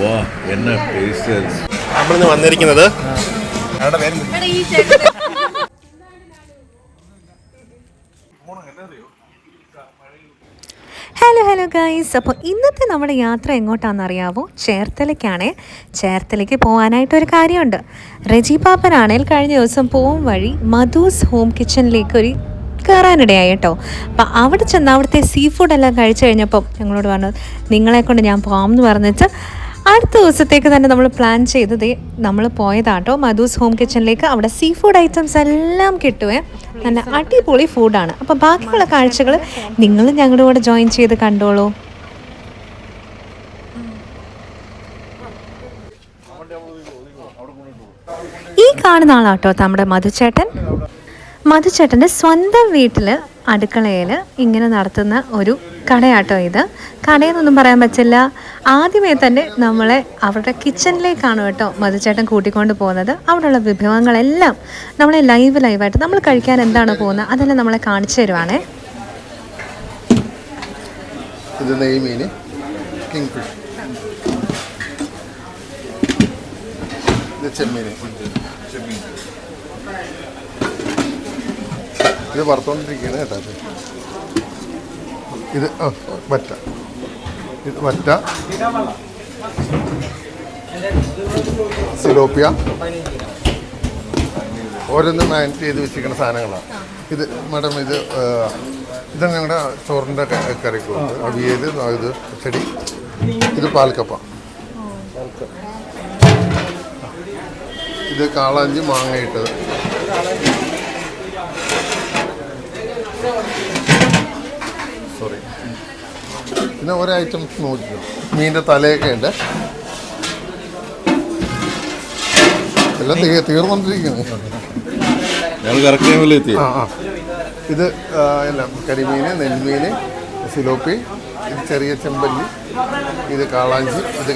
വാ എന്നാ ടേസ്റ്റ് ആയിരുന്നു നമ്മളിന്ന് വന്നിരിക്കുന്നത് ഹലോ ഹലോ ഗൈസ്. അപ്പോൾ ഇന്നത്തെ നമ്മുടെ യാത്ര എങ്ങോട്ടാണെന്ന് അറിയാവോ ചേർത്തലയ്ക്കാണേ. ചേർത്തലയ്ക്ക് പോകാനായിട്ടൊരു കാര്യമുണ്ട്. റെജി പാപ്പനാണേൽ കഴിഞ്ഞ ദിവസം പോകും വഴി മധൂസ് ഹോം കിച്ചണിലേക്ക് ഒരു കയറാനിടയായി കേട്ടോ. അപ്പം അവിടെ ചെന്ന് അവിടുത്തെ സീ ഫുഡെല്ലാം കഴിച്ചു കഴിഞ്ഞപ്പം ഞങ്ങളോട് പറഞ്ഞു നിങ്ങളെ കൊണ്ട് ഞാൻ പോകാമെന്ന് പറഞ്ഞിട്ട് അടുത്ത ദിവസത്തേക്ക് തന്നെ നമ്മൾ പ്ലാൻ ചെയ്തത് നമ്മൾ പോയതാട്ടോ. മധൂസ് ഹോം കിച്ചണിലേക്ക് അവിടെ സീ ഫുഡ് ഐറ്റംസ് എല്ലാം കിട്ടുവേ. നല്ല അടിപൊളി ഫുഡാണ് അപ്പോൾ ബാക്കിയുള്ള കാഴ്ചകൾ നിങ്ങൾ ഞങ്ങളുടെ കൂടെ ജോയിൻ ചെയ്ത് കണ്ടോളൂ. ഈ കാണുന്ന ആളാട്ടോ നമ്മുടെ മധുചേട്ടൻ. മധുചേട്ടന്റെ സ്വന്തം വീട്ടിൽ അടുക്കളയിൽ ഇങ്ങനെ നടത്തുന്ന ഒരു കടയാട്ടോ ഇത്. കടയെന്നൊന്നും പറയാൻ പറ്റില്ല. ആദ്യമേ തന്നെ നമ്മളെ അവരുടെ കിച്ചണിലേക്കാണ് കേട്ടോ മധുചേട്ടൻ കൂട്ടിക്കൊണ്ട് പോകുന്നത്. അവിടെയുള്ള വിഭവങ്ങളെല്ലാം നമ്മളെ ലൈവ് ലൈവായിട്ട് നമ്മൾ കഴിക്കാൻ എന്താണ് പോകുന്നത്? അതെല്ലാം നമ്മളെ കാണിച്ചു തരുവാണേ. ഇത് നെയ്മീൻ ഫിഷ് ഇത് ചെമ്മീൻ ഇത് വറുത്തോണ്ടിരിക്കുകയാണ് കേട്ടോ ഇത്. വറ്റ. ഇത് വറ്റ. സിലോപ്പിയ. ഓരോന്ന് മാനേജ് ചെയ്ത് വെച്ചിരിക്കുന്ന സാധനങ്ങളാണ്. ഇത് മാഡം ഇത് ഇത് ഞങ്ങളുടെ ചോറിന്റെ കറിക്ക് അവിയത് ഇത് ചെടി ഇത് പാൽക്കപ്പ. ഇത് കാളാഞ്ചി മാങ്ങ ഇട്ടത്. പിന്നെ ഒരൈറ്റം നോക്കിക്കോ. മീനിന്റെ തലയൊക്കെ ഉണ്ട്. എല്ലാം തീ തീർന്നുകൊണ്ടിരിക്കുന്നു ഞങ്ങൾ കറക്റ്റ് ടൈമിൽ ആ ആ. ഇത് എല്ലാം കരിമീൻ നെൽമീന് സിലോപ്പി ഇത് ചെറിയ ചെമ്പല്ലി ഇത് കാളാഞ്ചി ഇത്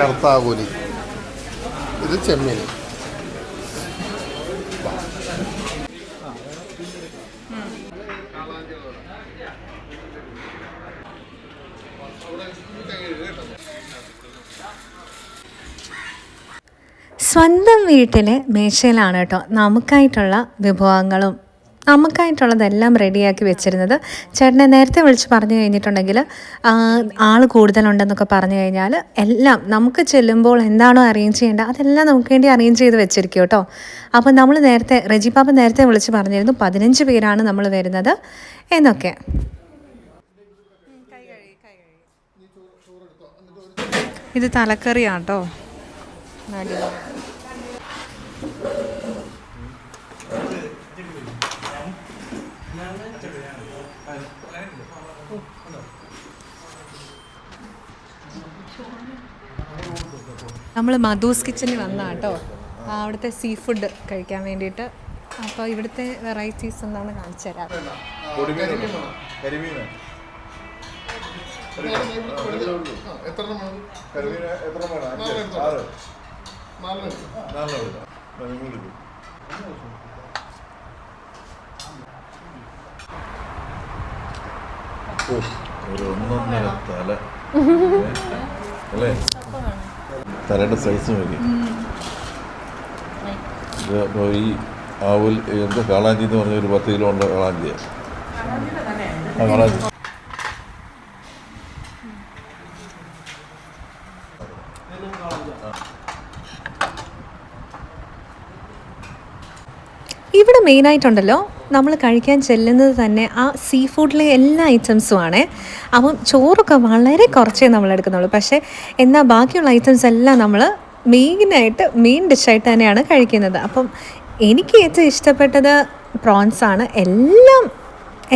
കർത്താവൂലി ഇത് ചെമ്മീൻ. സ്വന്തം വീട്ടിലെ മേശയിലാണ് കേട്ടോ നമുക്കായിട്ടുള്ള വിഭവങ്ങളും നമുക്കായിട്ടുള്ളതെല്ലാം റെഡിയാക്കി വെച്ചിരുന്നത്. ചേട്ടനെ നേരത്തെ വിളിച്ച് പറഞ്ഞു കഴിഞ്ഞിട്ടുണ്ടെങ്കിൽ ആൾ കൂടുതലുണ്ടെന്നൊക്കെ പറഞ്ഞു കഴിഞ്ഞാൽ എല്ലാം നമുക്ക് ചെല്ലുമ്പോൾ എന്താണോ അറേഞ്ച് ചെയ്യേണ്ടത് അതെല്ലാം നമുക്ക് വേണ്ടി അറേഞ്ച് ചെയ്ത് വെച്ചിരിക്കും കേട്ടോ. അപ്പോൾ നമ്മൾ നേരത്തെ റജി പാപ്പ നേരത്തെ വിളിച്ച് പറഞ്ഞിരുന്നു പതിനഞ്ച് പേരാണ് നമ്മൾ വരുന്നത് എന്നൊക്കെ. ഇത് തലക്കറിയാട്ടോ. നമ്മൾ മധൂസ് കിച്ചണിൽ വന്ന കേട്ടോ. അവിടുത്തെ സീ ഫുഡ് കഴിക്കാൻ വേണ്ടിയിട്ട്. അപ്പോൾ ഇവിടുത്തെ വെറൈറ്റീസ് എന്താണെന്ന് കാണിച്ചു തരാം. എത്ര എത്ര ഒരു തല തലയുടെ സൈസ് നോക്കി അപ്പോൾ ഈ കാളാഞ്ചി എന്ന് പറഞ്ഞ ഒരു പത്ത് കിലോ ഉണ്ട് കാളാഞ്ചിയാണ് കാളാഞ്ചി ഇവിടെ മെയിനായിട്ടുണ്ടല്ലോ നമ്മൾ കഴിക്കാൻ ചെല്ലുന്നത് തന്നെ ആ സീ ഫുഡിലെ എല്ലാ ഐറ്റംസും ആണ് അപ്പം ചോറൊക്കെ വളരെ കുറച്ചേ നമ്മൾ എടുക്കുന്നുള്ളൂ. പക്ഷേ എന്നാൽ ബാക്കിയുള്ള ഐറ്റംസ് എല്ലാം നമ്മൾ മെയിനായിട്ട് മെയിൻ ഡിഷായിട്ട് തന്നെയാണ് കഴിക്കുന്നത്. അപ്പം എനിക്ക് ഏറ്റവും ഇഷ്ടപ്പെട്ടത് പ്രോൺസ് ആണ്. എല്ലാം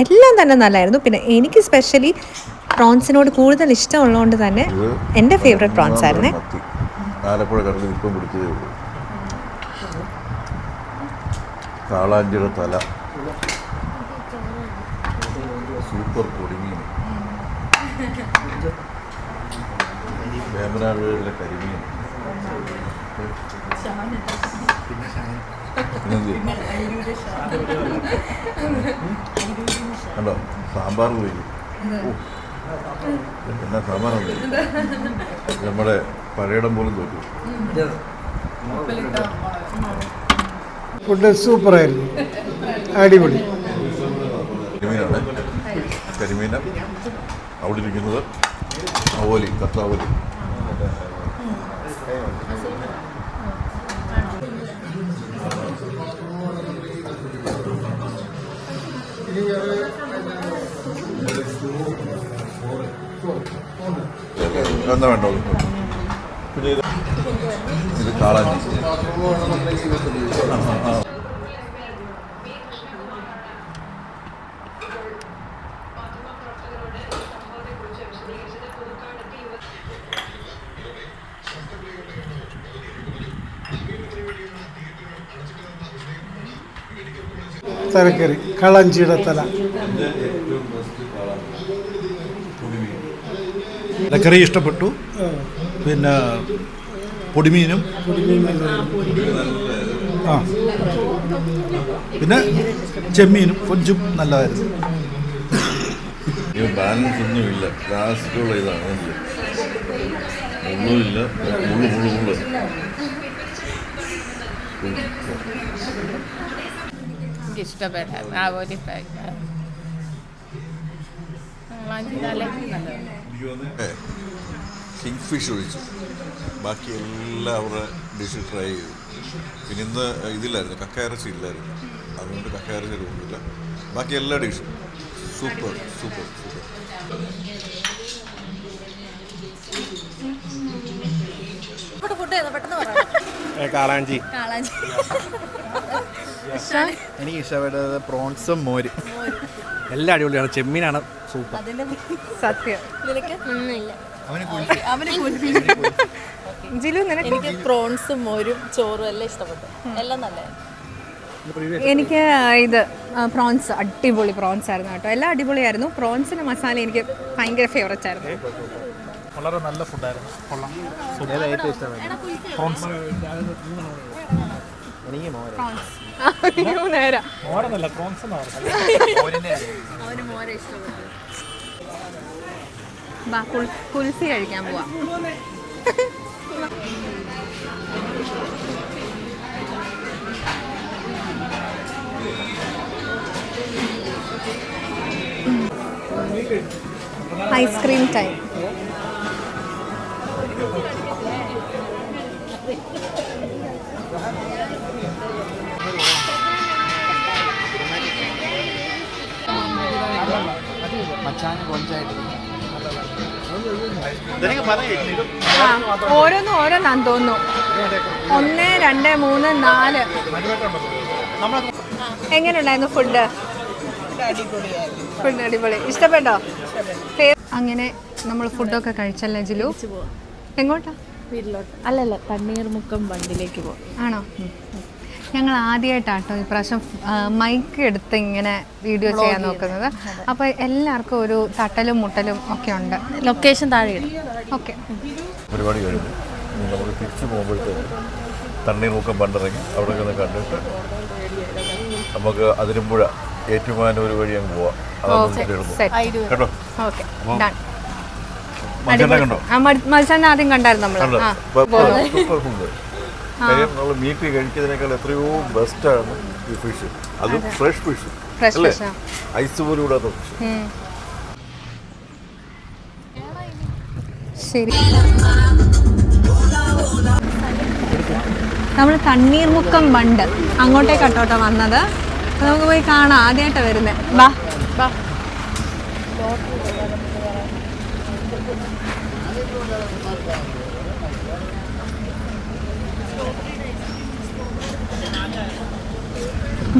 എല്ലാം തന്നെ നല്ലായിരുന്നു. പിന്നെ എനിക്ക് സ്പെഷ്യലി പ്രോൺസിനോട് കൂടുതൽ ഇഷ്ടമുള്ളതുകൊണ്ട് തന്നെ എന്റെ ഫേവറേറ്റ് പ്രോൺസ് ആയിരുന്നേ. ആലപ്പുഴ കടലിൽ ഇപ്പം പിടിച്ചതേ ഉള്ളൂ കാളാഞ്ചിയുടെ തല. സൂപ്പർ പൊടിമീൻ. വേമ്പനാടുകളിലെ കരിമീൻ? കണ്ടോ? സാമ്പാർ പോയി. എന്നാ സാമ്പാർ നമ്മുടെ പഴയടം പോലും തോറ്റു. ഫുഡ് സൂപ്പറായിരുന്നു. അടിപൊളി. കരിമീനാണ്. കരിമീൻ അവിടെ ഇരിക്കുന്നത് അവോലി കത്താവോലി എന്താ വേണ്ടത് ഇത് കാണാൻ തലക്കറി കളഞ്ചിയുടെ തല. തലക്കറി ഇഷ്ടപ്പെട്ടു. പിന്നെ പൊടിമീനും? ആ പിന്നെ ചെമ്മീനും കൊഞ്ചും നല്ലതായിരുന്നു. ബാലൻസ് ഒന്നുമില്ല ലാസ്റ്റുള്ള ഇതാണ് ഒന്നുമില്ല മുള്ളു മുള്ളു മുള്ളു. ഇഷ്ടപ്പെട്ട ആ ഒരു കിങ് ഫിഷ് ഒഴിച്ചു. ബാക്കി എല്ലാം അവരുടെ ഡിഷ് ട്രൈ ചെയ്തു. പിന്നെ ഇന്ന് ഇതില്ലായിരുന്നു. കക്കയിറച്ചി ഇല്ലായിരുന്നു. അതുകൊണ്ട് കക്കയിറച്ചി കൊണ്ടില്ല ബാക്കി എല്ലാ ഡിഷും സൂപ്പർ സൂപ്പർ സൂപ്പർ കാളാഞ്ചി. എനിക്ക് ഇഷ്ടപ്പെട്ടത് പ്രോൺസും മോര്. എല്ലാം അടിപൊളിയാണ്. ചെമ്മീനാണ് സൂപ്പർ. സത്യം. ജിലു നിനക്ക് എനിക്ക് പ്രോൺസും മോരും ചോറും എല്ലാം ഇഷ്ടപ്പെട്ടു. എല്ലാം നല്ല എനിക്ക് ഇത് പ്രോൺസ് അടിപൊളി പ്രോൺസ് ആയിരുന്നു കേട്ടോ. എല്ലാം അടിപൊളിയായിരുന്നു. പ്രോൺസിന്റെ മസാല എനിക്ക് ഭയങ്കര ഫേവറേറ്റ് ആയിരുന്നു. വളരെ നല്ല ഫുഡായിരുന്നു കൊള്ളാം. പ്രോൺസ്. എനിക്ക് മോര്. അയ്യോ, നേരാ. മോരെന്നല്ല പ്രോൺസ് അവന് മോരെ ഇഷ്ടപ്പെട്ടു. ബാ, കുൽ- കുൽഫി കഴിക്കാൻ പോവാം. Ice cream time. മച്ചാന് കൊഞ്ചായിട്ട് ആ, ഓരോന്നും ഓരോന്നാന്ന് തോന്നുന്നു. ഒന്ന് രണ്ട് മൂന്ന് നാല്. എങ്ങനെയുണ്ടായിരുന്നു ഫുഡ് ഫുഡ് അടിപൊളി. ഇഷ്ടപ്പെട്ടോ? അങ്ങനെ നമ്മൾ ഫുഡൊക്കെ കഴിച്ചല്ലേ ജിലു? എങ്ങോട്ടാ? വീട്ടിലോട്ട്. അല്ലല്ല തണ്ണീർമുക്കം ബണ്ടിലേക്ക് പോകും ആണോ? ഞങ്ങൾ ആദ്യമായിട്ടാട്ടോ ഇപ്രാവശ്യം മൈക്ക് എടുത്ത് ഇങ്ങനെ വീഡിയോ ചെയ്യാൻ നോക്കുന്നത്. അപ്പോൾ എല്ലാവർക്കും ഒരു തട്ടലും മുട്ടലും ഒക്കെ ഉണ്ട്. ലൊക്കേഷൻ താഴെ ഓക്കെ പരിപാടി കഴിഞ്ഞു. നമുക്ക് തിരിച്ചു പോകുമ്പോഴത്തേക്ക് തണ്ണീർമുക്കം പണ്ടിറങ്ങി അവിടെ നിന്ന് കണ്ടിട്ട് നമുക്ക് അതിരമ്പുഴ ഏറ്റുമാനൂർ വഴി അങ്ങ് പോവാം. കേട്ടോ? ഓക്കെ ഡൺ മനുഷ്യനെ കണ്ടോ? ആ മത്സ്യം ആദ്യം കണ്ടായിരുന്നു നമ്മൾ കാര്യം നമ്മൾ മീറ്റ് കഴിക്കുന്നതിനേക്കാൾ എത്രയോ ബെസ്റ്റാണ് ഈ ഫിഷ് അത് ഫ്രഷ് ഫിഷ് അല്ലേ. ഐസ് പോലും ഇടാത്ത ഫിഷ്. ശരി. നമ്മൾ തണ്ണീർമുക്കം ബണ്ട്. അങ്ങോട്ടേക്കാട്ടോട്ടോ വന്നത്. നമുക്ക് പോയി കാണാം. ആദ്യമായിട്ടാണ് വരുന്നത് ബാ ബാ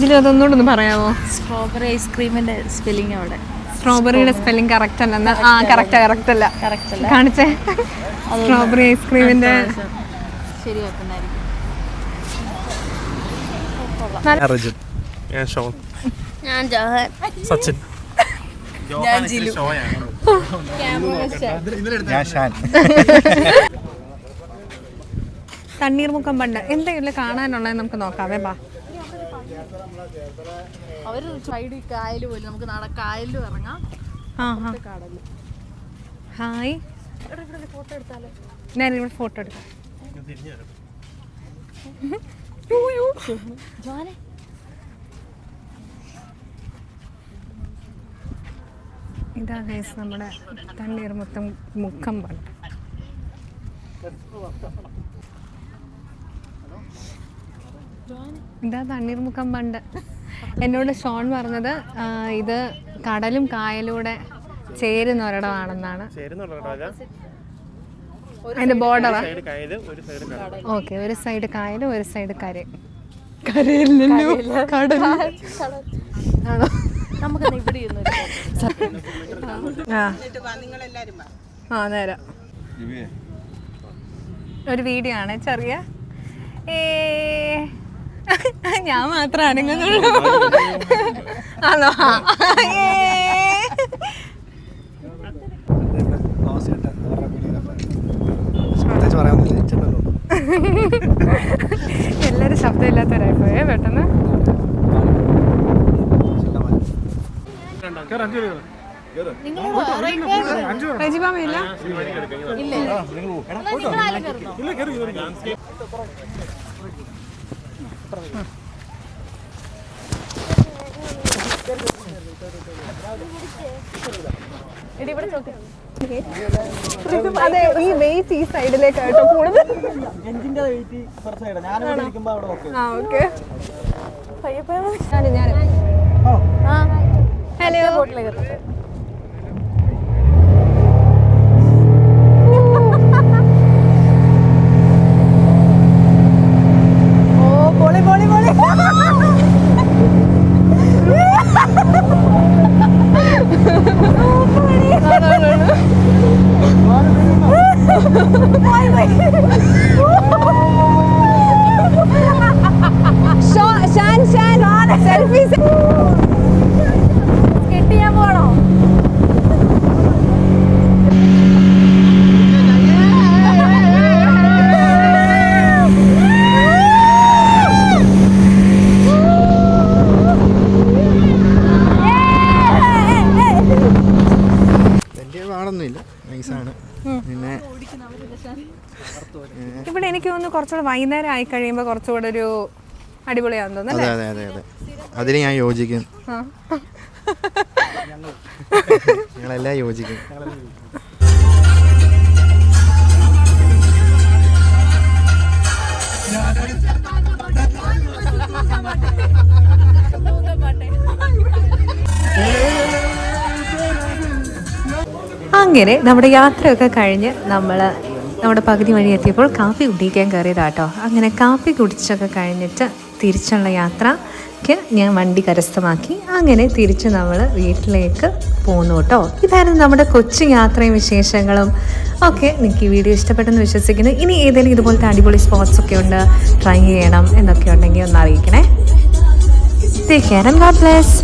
ജിലു അതൊന്നുകൂടെ ഒന്ന് പറയാമോ? സ്ട്രോബെറി ഐസ്ക്രീമിന്റെ സ്പെല്ലിംഗ് അവിടെ. സ്ട്രോബെറിയുടെ സ്പെല്ലിംഗ് കറക്റ്റ് അല്ല? ആ കറക്റ്റ് കറക്റ്റ് അല്ല. കാണിച്ചേ. സ്ട്രോബെറി ഐസ്ക്രീമിന്റെ തണ്ണീർമുഖം പണ്ട് ഞാൻ ഷോൺ ഞാൻ ജോഹൻ സച്ചിൻ. ഞാൻ ജിലു. ഞാൻ ഷാൻ. തണ്ണീർമുക്കം ബണ്ട് എന്തെങ്കിലും കാണാനുള്ളത് നമുക്ക് നോക്കാവേ ബാ. അവർ സൈഡിൽ കായൽ പോലും നമുക്ക് നാളെ കായലിലും ഇറങ്ങാം. കടൽ. ഹായ്. ഫോട്ടോ എടുത്താലോ? ഞാൻ ഇവിടെ ഫോട്ടോ എടുക്കാം. ജോനെ. ഇതാ ഗൈസ് നമ്മുടെ തണ്ണീർമുത്തം മുക്കം പണം ഇതാ തണ്ണീർമുക്കം പണ്ട്. എന്നോട് ഷോൺ പറഞ്ഞത് ഇത് കടലും കായലൂടെ ചേരുന്ന ഒരിടമാണെന്നാണ്. അതിന്റെ ബോർഡറാ ഓക്കെ ഒരു സൈഡ് കായലും ഒരു സൈഡ് കര. കരയില്ലല്ലോ കടൽ ആണോ? നമുക്ക് ആ. നേരം. ഒരു വീഡിയോ ആണ് ചെറിയ. ഏ ഞാൻ മാത്രം അനങ്ങുന്നുള്ളൂ. ആണോ എല്ലാരും ശബ്ദമില്ലാത്തവരായി പോയേ പെട്ടെന്ന് റജിബാമയില്ല അതെ ഈ വെയിറ്റ് ഈ സൈഡിലേക്കാട്ടോ കൂടുതൽ ആ ഓക്കെ. ഞാൻ ഞാൻ ഹലോ. നൈസാണ് പിന്നെ ഇവിടെ എനിക്ക് തോന്നുന്നു കുറച്ചുകൂടെ വൈകുന്നേരം ആയി കഴിയുമ്പോൾ കുറച്ചുകൂടെ ഒരു അടിപൊളിയാന്ന് തോന്നുന്നു അതെ അല്ലേ? അതെ അതെ അതെ അതിന് ഞാൻ യോജിക്കും. ആ. ഞങ്ങളെല്ലാം യോജിക്കും. അങ്ങനെ നമ്മുടെ യാത്രയൊക്കെ കഴിഞ്ഞ് നമ്മൾ നമ്മുടെ പകുതി വഴി എത്തിയപ്പോൾ കാപ്പി കുടിക്കാൻ കയറിയതാട്ടോ. അങ്ങനെ കാപ്പി കുടിച്ചൊക്കെ കഴിഞ്ഞിട്ട് തിരിച്ചുള്ള യാത്രയ്ക്ക് ഞാൻ വണ്ടി കരസ്ഥമാക്കി. അങ്ങനെ തിരിച്ച് നമ്മൾ വീട്ടിലേക്ക് പോന്നു കേട്ടോ ഇതായിരുന്നു നമ്മുടെ കൊച്ചു യാത്രയും വിശേഷങ്ങളും. ഒക്കെ നിങ്ങൾക്ക് ഈ വീഡിയോ ഇഷ്ടപ്പെട്ടെന്ന് വിശ്വസിക്കുന്നു. ഇനി ഏതെങ്കിലും ഇതുപോലത്തെ അടിപൊളി സ്പോട്സ് ഒക്കെ ഉണ്ട് ട്രൈ ചെയ്യണം എന്നൊക്കെ ഉണ്ടെങ്കിൽ ഒന്ന് അറിയിക്കണേ. Take care and God bless